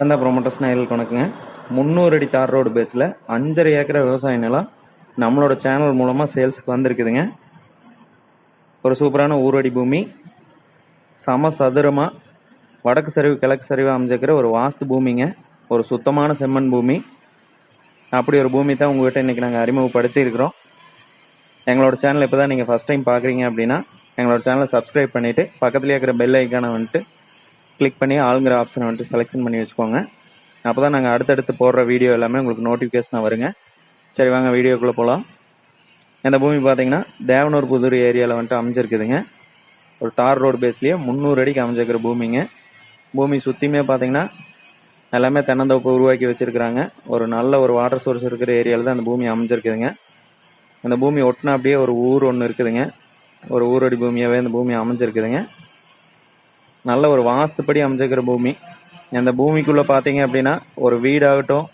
கந்தா promoters நேயர்களுக்கு வணக்கங்க முந்நூறு அடி தார் ரோடு பேஸில் அஞ்சரை ஏக்கர் விவசாய நிலம் நம்மளோட சேனல் மூலமாக சேல்ஸுக்கு வந்திருக்குதுங்க. ஒரு சூப்பரான ஊரடி பூமி சம சதுரமாக வடக்கு சரிவு கிழக்கு சரிவு அமைஞ்சிருக்கிற ஒரு வாஸ்து பூமிங்க. ஒரு சுத்தமான செம்மண் பூமி. அப்படி ஒரு பூமி தான் உங்கள்கிட்ட இன்றைக்கி நாங்கள் அறிமுகப்படுத்தி இருக்கிறோம். எங்களோட சேனல் இப்போ தான் நீங்கள் ஃபஸ்ட் டைம் பார்க்குறீங்க அப்படின்னா எங்களோட சேனலை சப்ஸ்கிரைப் பண்ணிவிட்டு பக்கத்துலேயே இருக்கிற பெல் ஐக்கானை வந்துட்டு கிளிக் பண்ணி ஆளுங்கிற ஆப்ஷனை வந்துட்டு செலெக்ஷன் பண்ணி வச்சுக்கோங்க. அப்போ தான் நாங்கள் அடுத்தடுத்து போடுற வீடியோ எல்லாமே உங்களுக்கு நோட்டிஃபிகேஷனாக வருங்க. சரி வாங்க வீடியோக்குள்ளே போகலாம் இந்த பூமி பார்த்தீங்கன்னா தேவனூர் புதூர் ஏரியாவில் வந்துட்டு அமைஞ்சிருக்குதுங்க. ஒரு தார் ரோடு பேஸ்லேயே முந்நூறு அடிக்கு அமைஞ்சிருக்கிற பூமிங்க. பூமி சுற்றியுமே பார்த்தீங்கன்னா எல்லாமே தென்னந்தோப்பு உருவாக்கி வச்சிருக்கிறாங்க. ஒரு நல்ல ஒரு வாட்டர் சோர்ஸ் இருக்கிற ஏரியாவில் தான் அந்த பூமி அமைஞ்சிருக்குதுங்க. அந்த பூமி ஒட்டினா அப்படியே ஒரு ஊர் ஒன்று இருக்குதுங்க. ஒரு ஊரடி பூமியாகவே அந்த பூமி அமைஞ்சிருக்குதுங்க. நல்ல ஒரு வாஸ்துப்படி அமைஞ்சிருக்கிற பூமி. அந்த பூமிக்குள்ளே பார்த்தீங்க அப்படின்னா ஒரு வீடாகட்டும்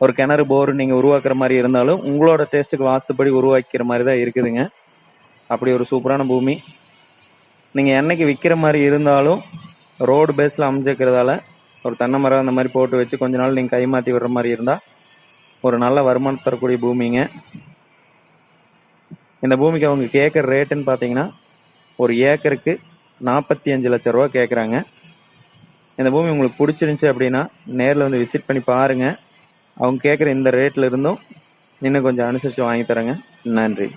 ஒரு கிணறு போர் நீங்கள் உருவாக்குற மாதிரி இருந்தாலும் உங்களோட டேஸ்ட்டுக்கு வாஸ்துப்படி உருவாக்கிற மாதிரி தான் இருக்குதுங்க. அப்படி ஒரு சூப்பரான பூமி. நீங்கள் என்னைக்கு விற்கிற மாதிரி இருந்தாலும் ரோடு பேஸில் அமைஞ்சிருக்கிறதால ஒரு தென்னை மரம் அந்த மாதிரி போட்டு வச்சு கொஞ்ச நாள் நீங்கள் கை மாற்றி விடுற மாதிரி இருந்தால் ஒரு நல்ல வருமானம் தரக்கூடிய பூமிங்க. இந்த பூமிக்கு அவங்க கேட்குற ரேட்டுன்னு பார்த்தீங்கன்னா ஒரு ஏக்கருக்கு நாற்பத்தி அஞ்சு லட்ச ரூபா கேட்குறாங்க இந்த பூமி உங்களுக்கு பிடிச்சிருந்துச்சி அப்படின்னா நேரில் வந்து விசிட் பண்ணி பாருங்கள் அவங்க கேட்குற இந்த ரேட்டில் இருந்தும் இன்னும் கொஞ்சம் அனுசரித்து வாங்கி தரேங்க. நன்றி.